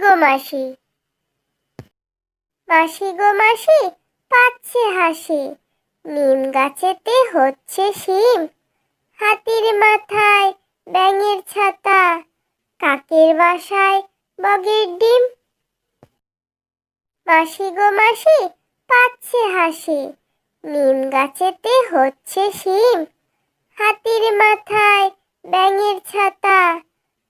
গো মাসি। মাসি গো মাসি, পাচ্ছে হাসি। নিম গাছেতে হচ্ছে শিম। হাতির মাথায় ব্যাঙের ছাতা। কাকের বাসায় বগের ডিম। মাসি গো মাসি, পাচ্ছে হাসি। নিম গাছেতে হচ্ছে শিম। হাতির মাথায় ব্যাঙের ছাতা।